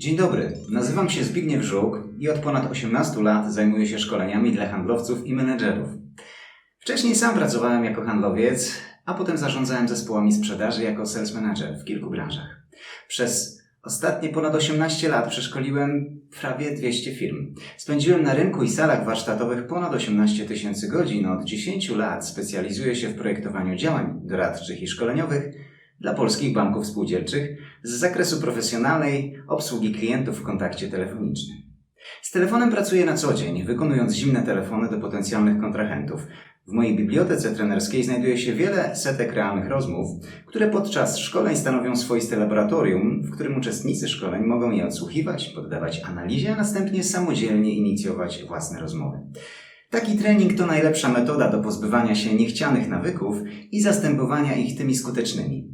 Dzień dobry, nazywam się Zbigniew Żółk i od ponad 18 lat zajmuję się szkoleniami dla handlowców i menedżerów. Wcześniej sam pracowałem jako handlowiec, a potem zarządzałem zespołami sprzedaży jako sales manager w kilku branżach. Przez ostatnie ponad 18 lat przeszkoliłem prawie 200 firm. Spędziłem na rynku i salach warsztatowych ponad 18 tysięcy godzin. Od 10 lat specjalizuję się w projektowaniu działań doradczych i szkoleniowych dla polskich banków spółdzielczych z zakresu profesjonalnej obsługi klientów w kontakcie telefonicznym. Z telefonem pracuję na co dzień, wykonując zimne telefony do potencjalnych kontrahentów. W mojej bibliotece trenerskiej znajduje się wiele setek realnych rozmów, które podczas szkoleń stanowią swoiste laboratorium, w którym uczestnicy szkoleń mogą je odsłuchiwać, poddawać analizie, a następnie samodzielnie inicjować własne rozmowy. Taki trening to najlepsza metoda do pozbywania się niechcianych nawyków i zastępowania ich tymi skutecznymi.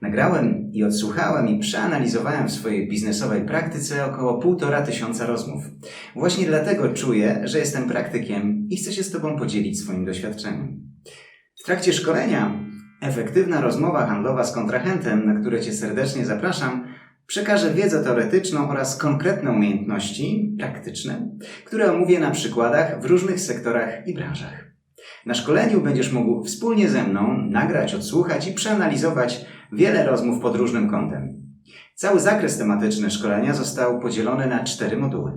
Nagrałem i odsłuchałem i przeanalizowałem w swojej biznesowej praktyce około półtora tysiąca rozmów. Właśnie dlatego czuję, że jestem praktykiem i chcę się z Tobą podzielić swoim doświadczeniem. W trakcie szkolenia efektywna rozmowa handlowa z kontrahentem, na które Cię serdecznie zapraszam, przekażę wiedzę teoretyczną oraz konkretne umiejętności praktyczne, które omówię na przykładach w różnych sektorach i branżach. Na szkoleniu będziesz mógł wspólnie ze mną nagrać, odsłuchać i przeanalizować wiele rozmów pod różnym kątem. Cały zakres tematyczny szkolenia został podzielony na cztery moduły.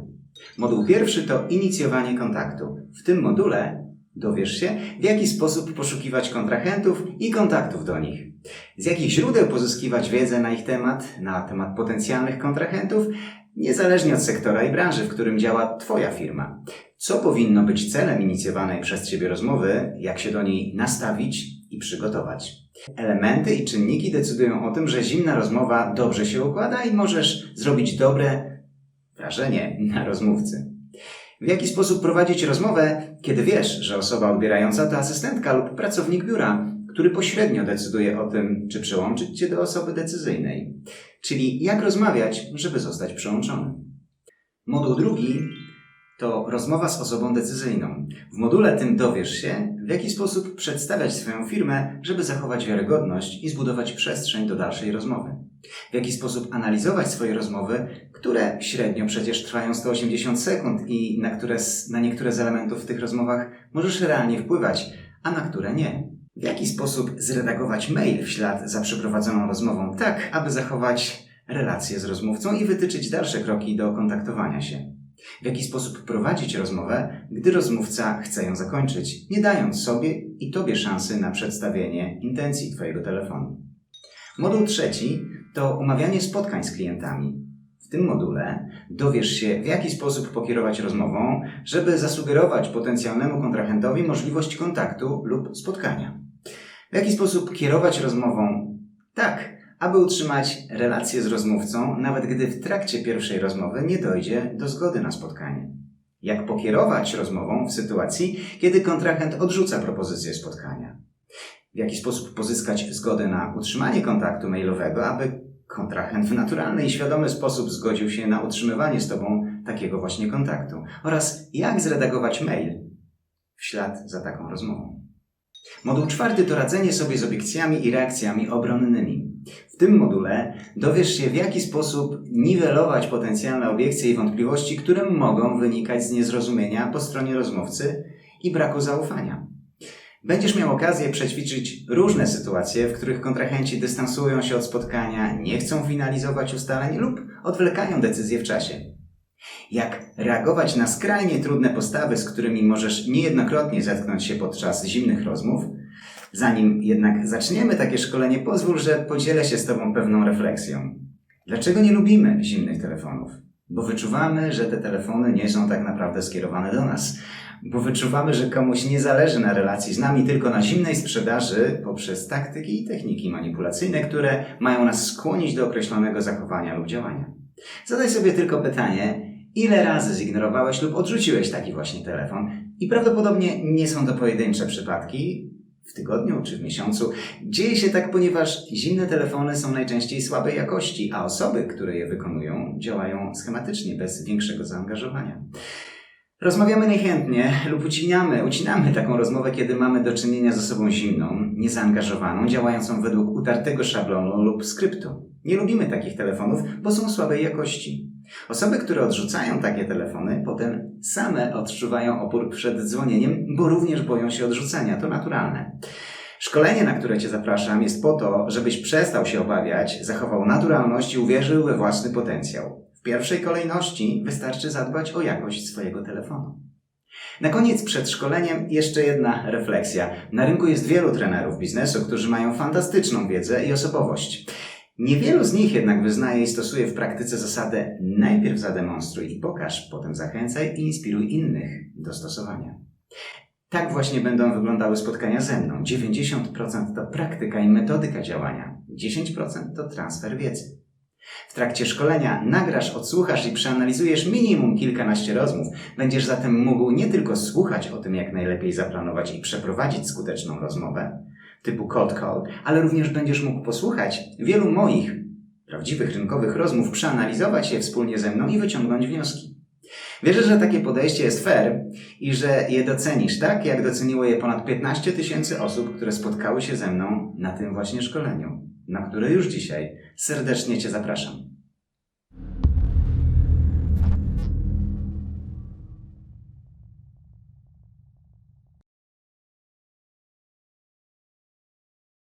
Moduł pierwszy to inicjowanie kontaktu. W tym module dowiesz się, w jaki sposób poszukiwać kontrahentów i kontaktów do nich. Z jakich źródeł pozyskiwać wiedzę na ich temat, na temat potencjalnych kontrahentów, niezależnie od sektora i branży, w którym działa Twoja firma. Co powinno być celem inicjowanej przez Ciebie rozmowy, jak się do niej nastawić i przygotować. Elementy i czynniki decydują o tym, że zimna rozmowa dobrze się układa i możesz zrobić dobre wrażenie na rozmówcy. W jaki sposób prowadzić rozmowę, kiedy wiesz, że osoba odbierająca to asystentka lub pracownik biura, który pośrednio decyduje o tym, czy przełączyć cię do osoby decyzyjnej. Czyli jak rozmawiać, żeby zostać przełączonym. Moduł drugi to rozmowa z osobą decyzyjną. W module tym dowiesz się, w jaki sposób przedstawiać swoją firmę, żeby zachować wiarygodność i zbudować przestrzeń do dalszej rozmowy. W jaki sposób analizować swoje rozmowy, które średnio przecież trwają 180 sekund i na, które, na niektóre z elementów w tych rozmowach możesz realnie wpływać, a na które nie. W jaki sposób zredagować mail w ślad za przeprowadzoną rozmową, tak aby zachować relacje z rozmówcą i wytyczyć dalsze kroki do kontaktowania się. W jaki sposób prowadzić rozmowę, gdy rozmówca chce ją zakończyć, nie dając sobie i Tobie szansy na przedstawienie intencji Twojego telefonu. Moduł trzeci to umawianie spotkań z klientami. W tym module dowiesz się, w jaki sposób pokierować rozmową, żeby zasugerować potencjalnemu kontrahentowi możliwość kontaktu lub spotkania. W jaki sposób kierować rozmową tak, aby utrzymać relację z rozmówcą, nawet gdy w trakcie pierwszej rozmowy nie dojdzie do zgody na spotkanie. Jak pokierować rozmową w sytuacji, kiedy kontrahent odrzuca propozycję spotkania. W jaki sposób pozyskać zgodę na utrzymanie kontaktu mailowego, aby kontrahent w naturalny i świadomy sposób zgodził się na utrzymywanie z Tobą takiego właśnie kontaktu. Oraz jak zredagować mail w ślad za taką rozmową. Moduł czwarty to radzenie sobie z obiekcjami i reakcjami obronnymi. W tym module dowiesz się, w jaki sposób niwelować potencjalne obiekcje i wątpliwości, które mogą wynikać z niezrozumienia po stronie rozmówcy i braku zaufania. Będziesz miał okazję przećwiczyć różne sytuacje, w których kontrahenci dystansują się od spotkania, nie chcą finalizować ustaleń lub odwlekają decyzję w czasie. Jak reagować na skrajnie trudne postawy, z którymi możesz niejednokrotnie zetknąć się podczas zimnych rozmów. Zanim jednak zaczniemy takie szkolenie, pozwól, że podzielę się z Tobą pewną refleksją. Dlaczego nie lubimy zimnych telefonów? Bo wyczuwamy, że te telefony nie są tak naprawdę skierowane do nas. Bo wyczuwamy, że komuś nie zależy na relacji z nami, tylko na zimnej sprzedaży poprzez taktyki i techniki manipulacyjne, które mają nas skłonić do określonego zachowania lub działania. Zadaj sobie tylko pytanie, ile razy zignorowałeś lub odrzuciłeś taki właśnie telefon i prawdopodobnie nie są to pojedyncze przypadki w tygodniu czy w miesiącu. Dzieje się tak, ponieważ zimne telefony są najczęściej słabej jakości, a osoby, które je wykonują, działają schematycznie, bez większego zaangażowania. Rozmawiamy niechętnie lub ucinamy, ucinamy taką rozmowę, kiedy mamy do czynienia z osobą zimną, niezaangażowaną, działającą według utartego szablonu lub skryptu. Nie lubimy takich telefonów, bo są słabej jakości. Osoby, które odrzucają takie telefony, potem same odczuwają opór przed dzwonieniem, bo również boją się odrzucenia. To naturalne. Szkolenie, na które Cię zapraszam, jest po to, żebyś przestał się obawiać, zachował naturalność i uwierzył we własny potencjał. Pierwszej kolejności wystarczy zadbać o jakość swojego telefonu. Na koniec przed szkoleniem jeszcze jedna refleksja. Na rynku jest wielu trenerów biznesu, którzy mają fantastyczną wiedzę i osobowość. Niewielu z nich jednak wyznaje i stosuje w praktyce zasadę najpierw zademonstruj i pokaż, potem zachęcaj i inspiruj innych do stosowania. Tak właśnie będą wyglądały spotkania ze mną. 90% to praktyka i metodyka działania, 10% to transfer wiedzy. W trakcie szkolenia nagrasz, odsłuchasz i przeanalizujesz minimum kilkanaście rozmów. Będziesz zatem mógł nie tylko słuchać o tym, jak najlepiej zaplanować i przeprowadzić skuteczną rozmowę, typu cold call, ale również będziesz mógł posłuchać wielu moich prawdziwych rynkowych rozmów, przeanalizować je wspólnie ze mną i wyciągnąć wnioski. Wierzę, że takie podejście jest fair i że je docenisz, tak jak doceniło je ponad 15 tysięcy osób, które spotkały się ze mną na tym właśnie szkoleniu, na które już dzisiaj serdecznie Cię zapraszam.